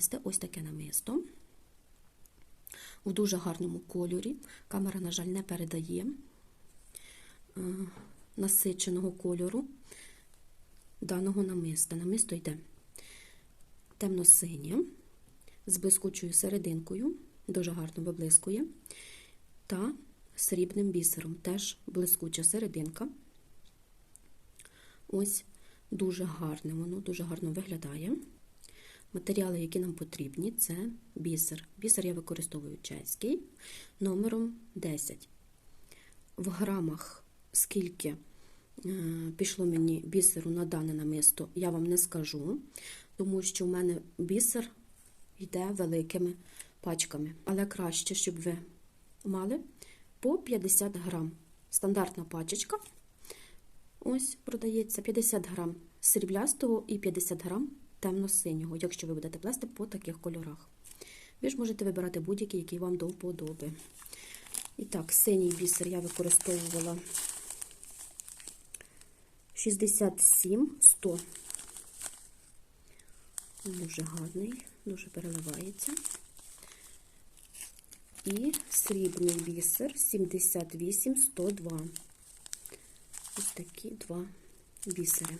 з ось таке намисто в дуже гарному кольорі. Камера, на жаль, не передає е, насиченого кольору даного намиста. Намисто йде темно-синє, з блискучою серединкою, дуже гарно виблискує, та срібним бісером, теж блискуча серединка. Ось дуже гарне воно, дуже гарно виглядає. Матеріали, які нам потрібні, це бісер. Бісер я використовую чеський номером 10. В грамах, скільки е, пішло мені бісеру на дане намисто, я вам не скажу, тому що в мене бісер йде великими пачками. Але краще, щоб ви мали по 50 грам. Стандартна пачечка. Ось продається 50 грам сріблястого і 50 грам темно-синього, якщо ви будете плести по таких кольорах. Ви ж можете вибирати будь-який, який вам до вподоби. І так, синій бісер я використовувала 67-100. Дуже гарний, дуже переливається. І срібний бісер 78-102. Ось такі два бісери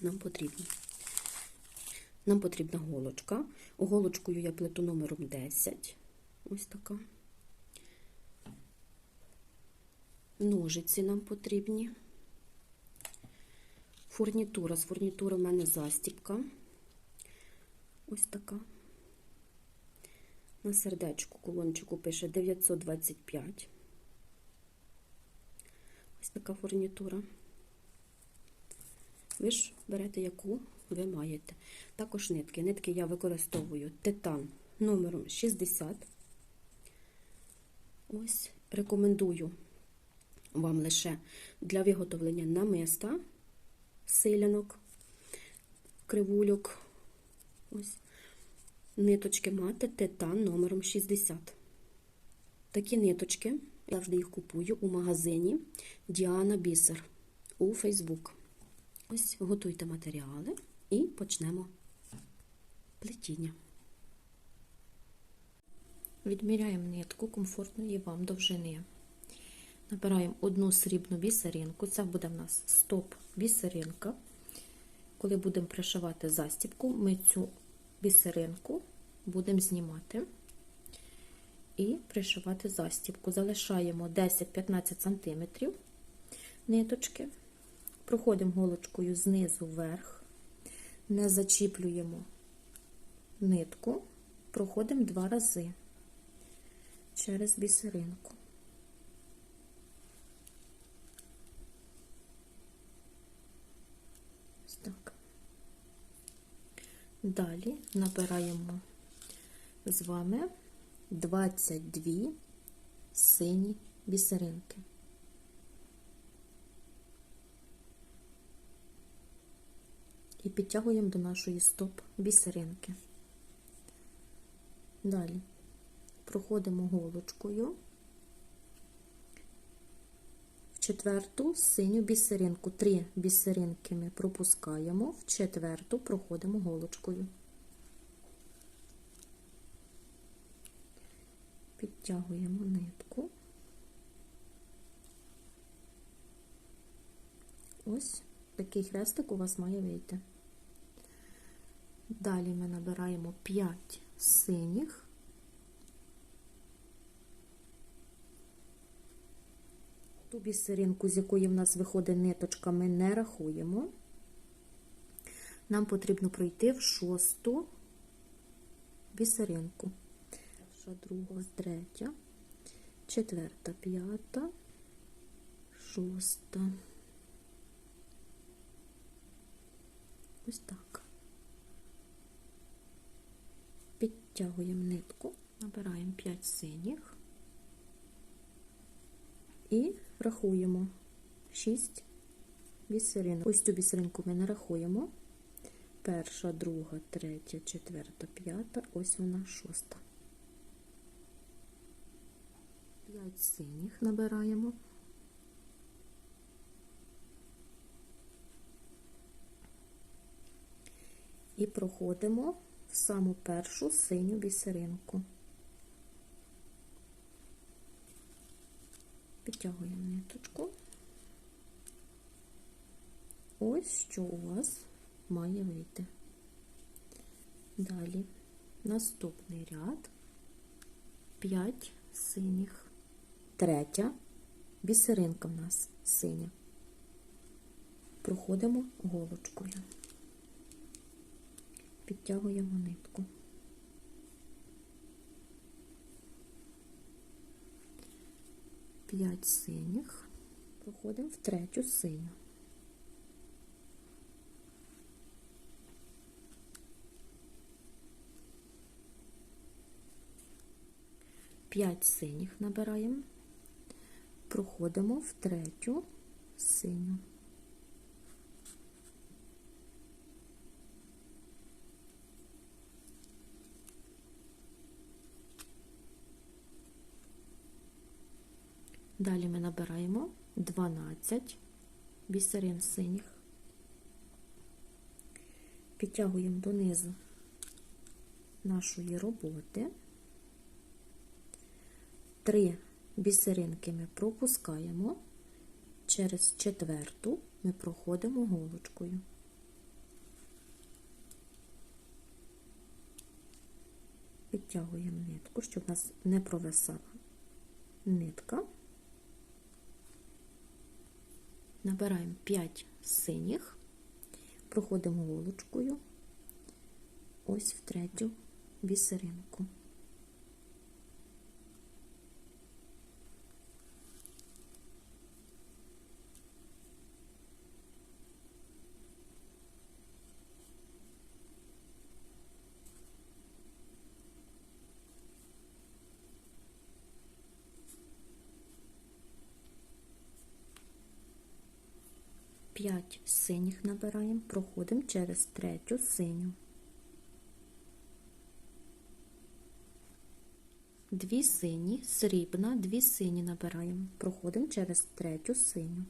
нам потрібні. Нам потрібна голочка. Голочкою я плету номером 10. Ось така. Ножиці нам потрібні. Фурнітура. З фурнітури в мене застіпка. Ось така. На сердечку колончику пише 925. Ось така фурнітура. Ви ж берете, яку ви маєте. Також нитки. Нитки я використовую титан номером 60. Ось, рекомендую вам лише для виготовлення намиста, силянок, кривульок. Ось. Ниточки мати титан номером 60. Такі ниточки, я завжди їх купую у магазині Діана Бісер у Фейсбук. Ось готуйте матеріали і почнемо плетіння. Відміряємо нитку комфортної вам довжини. Набираємо одну срібну бісеринку, це буде в нас стоп-бісеринка. Коли будемо пришивати застібку, ми цю бісеринку будемо знімати і пришивати застібку. Залишаємо 10-15 см ниточки, проходимо голочкою знизу вверх, не зачіплюємо нитку, проходимо два рази через бісеринку. Ось так. Далі набираємо з вами 22 сині бісеринки. І підтягуємо до нашої стоп бісеринки. Далі проходимо голочкою в четверту синю бісеринку. Три бісеринки ми пропускаємо, в четверту проходимо голочкою. Підтягуємо нитку. Ось такий хрестик у вас має вийти. Далі ми набираємо 5 синіх. Ту бісеринку, з якої в нас виходить ниточка, ми не рахуємо. Нам потрібно пройти в шосту бісеринку. Перша, друга, третя, четверта, п'ята, шоста. Ось так. Підтягуємо нитку, набираємо 5 синіх і рахуємо 6 бісеринок. Ось цю бісеринку ми нарахуємо. Перша, друга, третя, четверта, п'ята, ось вона шоста. 5 синіх набираємо. І проходимо саму першу синю бісеринку. Підтягуємо ниточку. Ось що у вас має вийти. Далі наступний ряд 5 синіх, третя бісеринка в нас синя. Проходимо голочкою, підтягуємо нитку. П'ять синіх, проходимо в третю синю. П'ять синіх набираємо, проходимо в третю синю. Далі ми набираємо 12 бісерин синіх, підтягуємо донизу нашої роботи. Три бісеринки ми пропускаємо, через четверту ми проходимо голочкою. Підтягуємо нитку, щоб у нас не провисала нитка. Набираємо 5 синіх, проходимо голочкою ось в третю бісеринку. П'ять синіх набираємо, проходимо через третю синю. Дві сині, срібна, дві сині набираємо, проходимо через третю синю.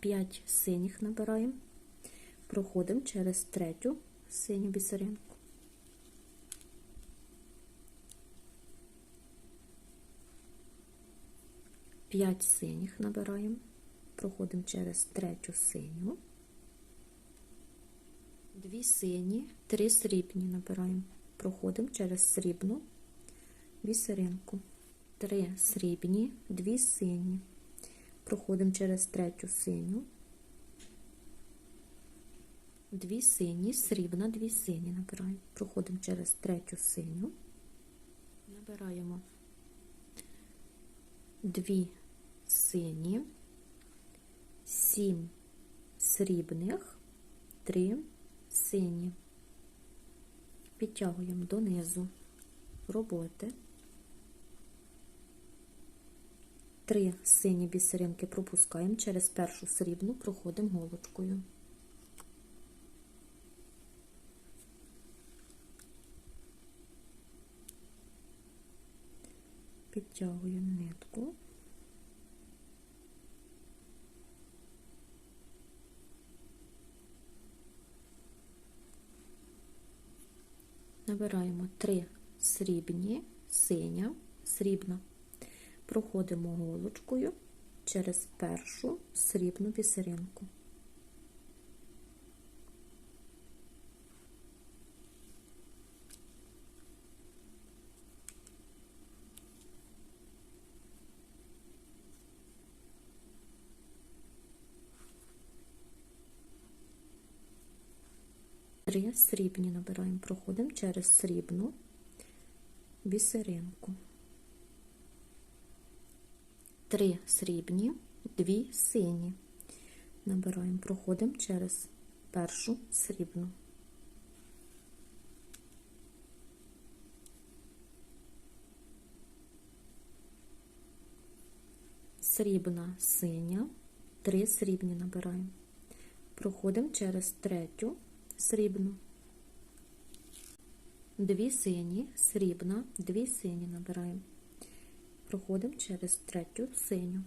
П'ять синіх набираємо, проходимо через третю синю бісеринку. П'ять синіх набираємо, проходимо через третю синю, дві сині, три срібні набираємо, проходимо через срібну бісеринку, три срібні, дві сині, проходимо через третю синю, дві сині, срібна, дві сині набираємо, проходимо через третю синю, набираємо дві сині, сім срібних, три сині. Підтягуємо донизу роботи. Три сині бісеринки пропускаємо через першу срібну, проходимо голочкою. Підтягуємо нитку. Набираємо три срібні, синя, срібна. Проходимо голочкою через першу срібну бісеринку. Три срібні набираємо, проходимо через срібну бісеринку. Три срібні, дві сині. Набираємо, проходимо через першу срібну. Срібна синя, три срібні набираємо. Проходимо через третю срібну. Дві сині, срібна, дві сині набираємо. проходимо через третю синю.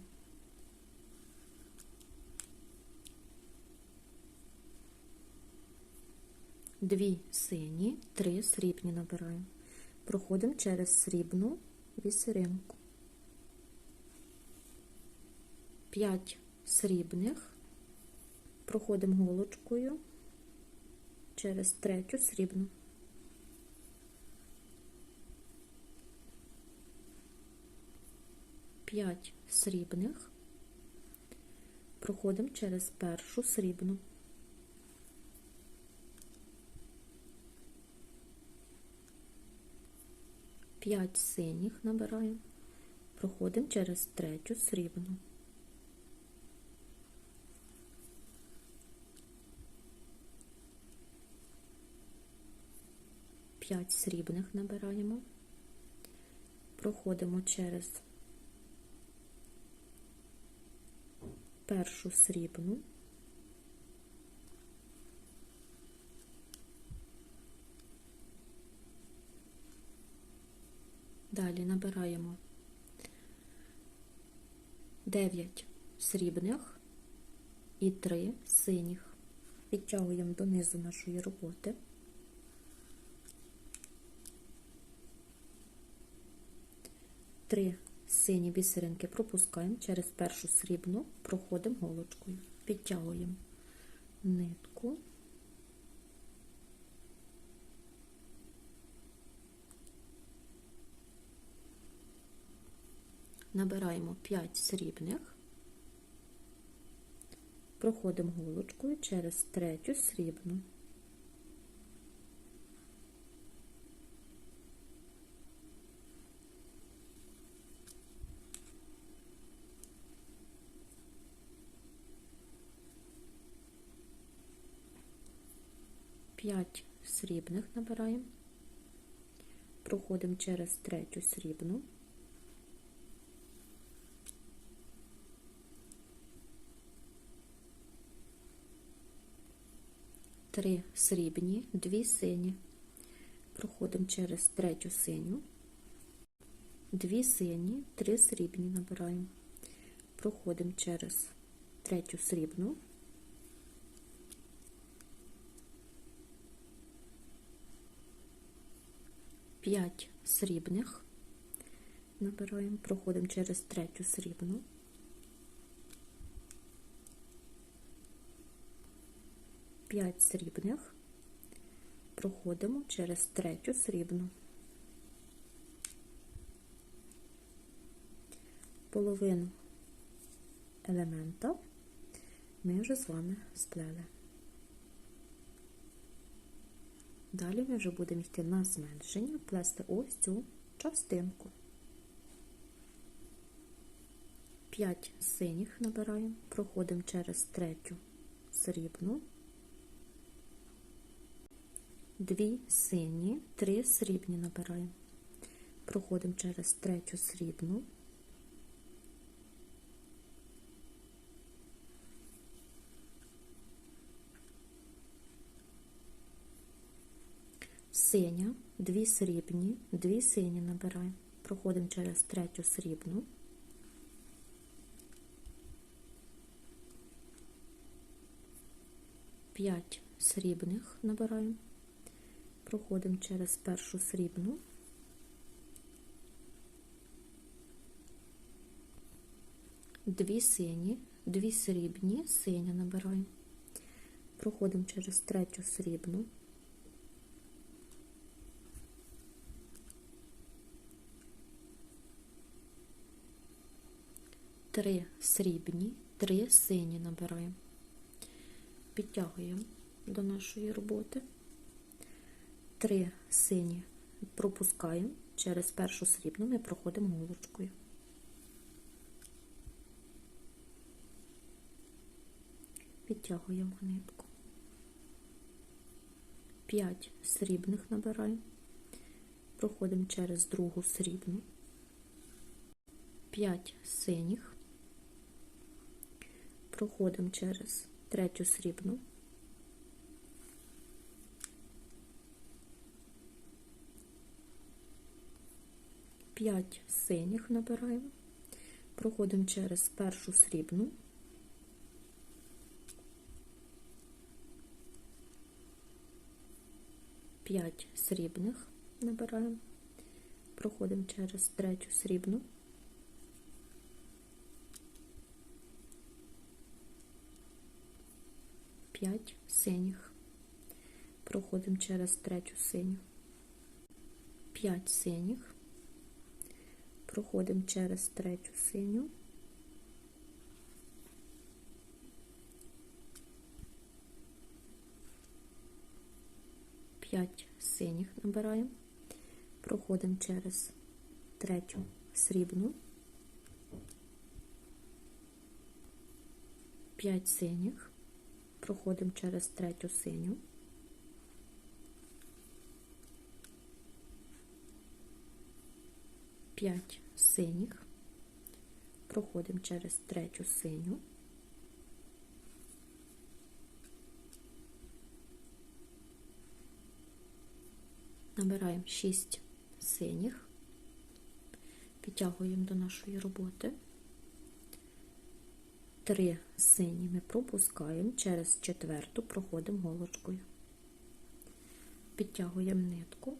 Дві сині, три срібні набираємо. Проходимо через срібну вісеринку. П'ять срібних. Проходимо голочкою через третю срібну. П'ять срібних. Проходимо через першу срібну. П'ять синіх набираємо. Проходимо через третю срібну. П'ять срібних набираємо. Проходимо через першу срібну. Далі набираємо 9 срібних і 3 синіх. Підтягуємо донизу нашої роботи. Три сині бісеринки пропускаємо через першу срібну, проходимо голочкою, підтягуємо нитку. Набираємо 5 срібних, проходимо голочкою через третю срібну. П'ять срібних набираємо, проходимо через третю срібну. Три срібні, дві сині. Проходимо через третю синю, дві сині, три срібні набираємо. Проходимо через третю срібну. П'ять срібних набираємо, проходимо через третю срібну. П'ять срібних проходимо через третю срібну. Половину елемента ми вже з вами сплели. Далі ми вже будемо йти на зменшення, плести ось цю частинку. 5 синіх набираємо, проходимо через третю срібну, дві сині, три срібні набираємо. Проходимо через третю срібну. Синя, дві срібні, дві сині набираємо. Проходимо через третю срібну. П'ять срібних набираємо. Проходимо через першу срібну. Дві сині, дві срібні, синя набираємо. Проходимо через третю срібну. Три срібні, три сині набираємо. Підтягуємо до нашої роботи. Три сині пропускаємо через першу срібну, ми проходимо голочкою. Підтягуємо нитку. П'ять срібних набираємо, проходимо через другу срібну. 5 синіх, проходимо через третю срібну, 5 синіх набираємо, проходимо через першу срібну, П'ять срібних набираємо, проходимо через третю срібну, п'ять синіх, проходимо через третю синю, п'ять синіх, проходимо через третю синю, п'ять синіх набираємо, проходимо через третю срібну, п'ять синіх, проходимо через третю синю, п'ять синіх, проходимо через третю синю, набираємо 6 синіх, підтягуємо до нашої роботи. Три сині ми пропускаємо, через четверту проходимо голочкою. Підтягуємо нитку.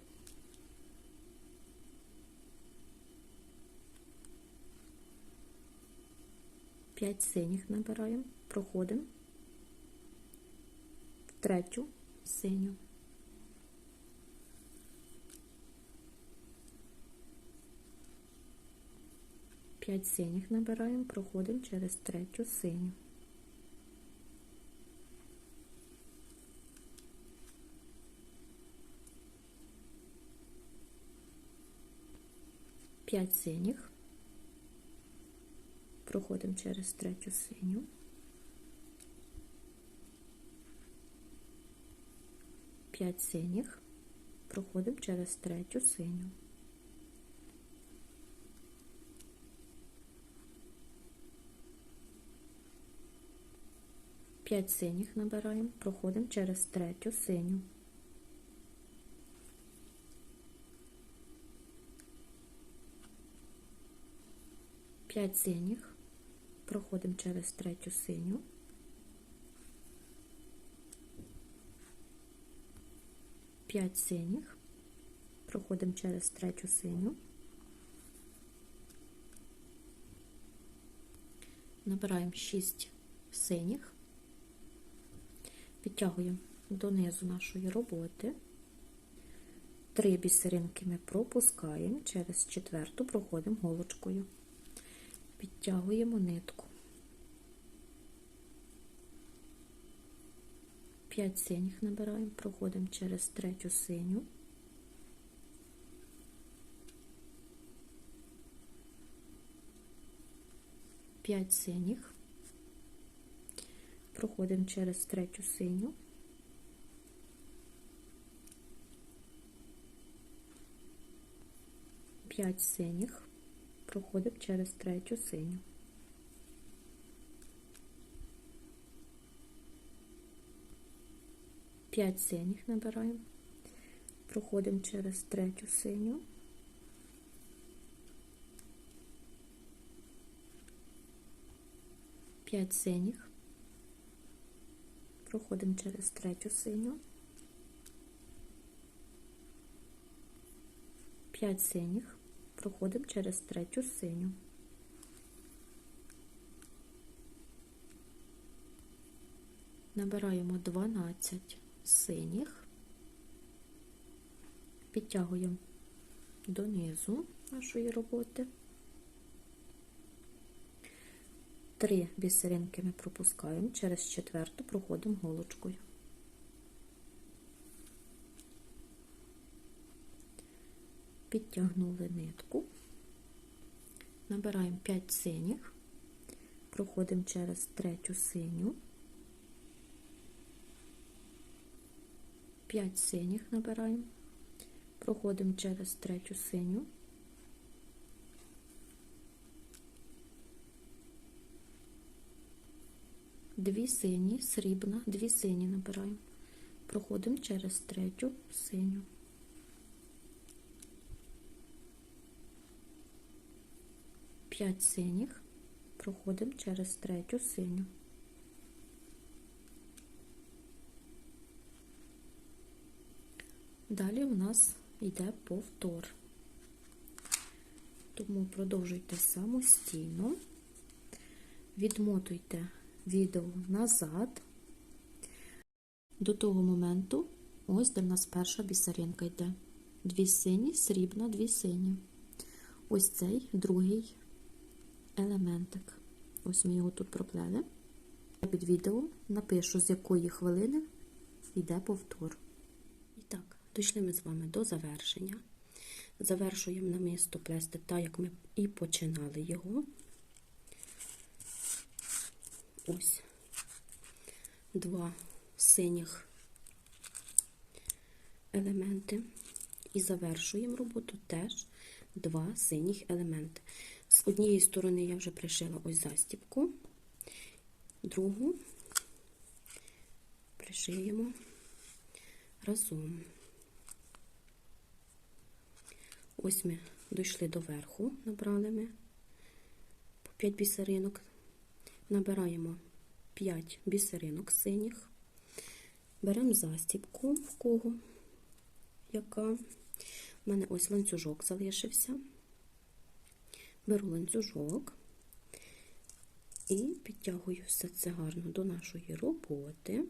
П'ять синіх набираємо, проходимо в третю синю. П'ять синіх набираємо, проходимо через третю синю. П'ять синіх. Проходимо через третю синю. П'ять синіх. Проходимо через третю синю. П'ять синіх набираємо, проходимо через третю синю. П'ять синіх, проходимо через третю синю. П'ять синіх, проходимо через третю синю. Набираємо шість синіх підтягуємо донизу нашої роботи. Три бісеринки ми пропускаємо, через четверту проходимо голочкою, підтягуємо нитку. П'ять синіх набираємо, проходимо через третю синю. П'ять синіх проходимо через третю синю. П'ять синіх, проходимо через третю синю. П'ять синіх набираємо, проходимо через третю синю. П'ять синіх проходимо через третю синю, 5 синіх, проходимо через третю синю. Набираємо 12 синіх, підтягуємо донизу нашої роботи. Три бісеринки ми пропускаємо, через четверту проходимо голочкою. Підтягнули нитку, набираємо 5 синіх, проходимо через третю синю, 5 синіх набираємо, проходимо через третю синю. Дві сині, срібна, дві сині набираємо. Проходимо через третю синю. 5 синіх проходимо через третю синю. Далі у нас йде повтор. Тому продовжуйте самостійно, відмотуйте відео назад. До того моменту, ось де в нас перша бісеринка йде. Дві сині, срібна, дві сині. Ось цей другий елементик. Ось ми його тут проплели. Під відео напишу, з якої хвилини йде повтор. І так, дійшли ми з вами до завершення. Завершуємо намисто плести так, як ми і починали його. Ось два синіх елементи. І завершуємо роботу теж два синіх елементи. З однієї сторони я вже пришила ось застібку, другу пришиємо разом. Ось ми дійшли до верху, набрали ми по 5 бісеринок, набираємо 5 бісеринок синіх, беремо застібку в кого, яка в мене ось ланцюжок залишився. Беру ланцюжок і підтягую все це гарно до нашої роботи.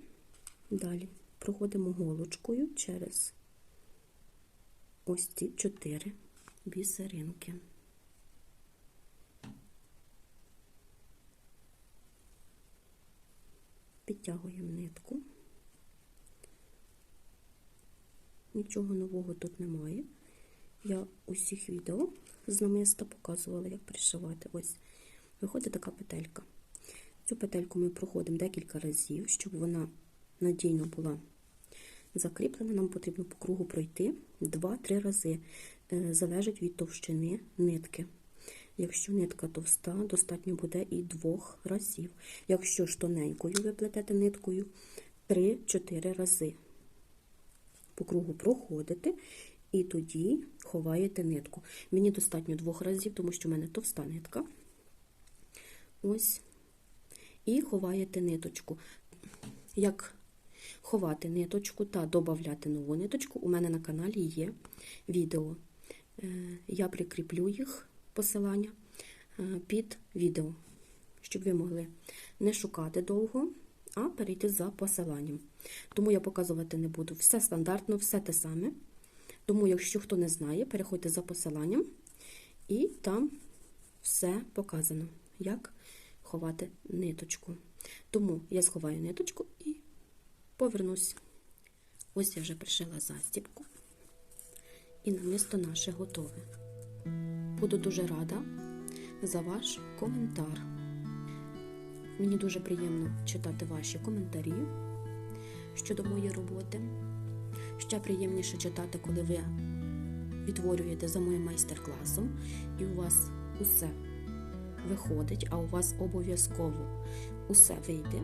Далі проходимо голочкою через ось ці чотири бісеринки. Підтягуємо нитку. Нічого нового тут немає. Я усіх відео з намиста показувала, як пришивати. Ось виходить така петелька. Цю петельку ми проходимо декілька разів, щоб вона надійно була закріплена. Нам потрібно по кругу пройти 2-3 рази. Е, залежить від товщини нитки. Якщо нитка товста, достатньо буде і двох разів. Якщо ж тоненькою ви плетете ниткою 3-4 рази. По кругу проходите і тоді ховаєте нитку. Мені достатньо двох разів, тому що в мене товста нитка. Ось. І ховаєте ниточку. Як ховати ниточку та додати нову ниточку, у мене на каналі є відео. Е, Я прикріплю їх посилання е, під відео, щоб ви могли не шукати довго, а перейти за посиланням. Тому я показувати не буду. Все стандартно, все те саме. Тому, якщо хто не знає, переходьте за посиланням, і там все показано, як ховати ниточку. Тому я сховаю ниточку і повернусь. Ось я вже пришила застібку, і намисто наше готове. Буду дуже рада за ваш коментар. Мені дуже приємно читати ваші коментарі щодо моєї роботи. Ще приємніше читати, коли ви відтворюєте за моїм майстер-класом, і у вас усе виходить, а у вас обов'язково усе вийде.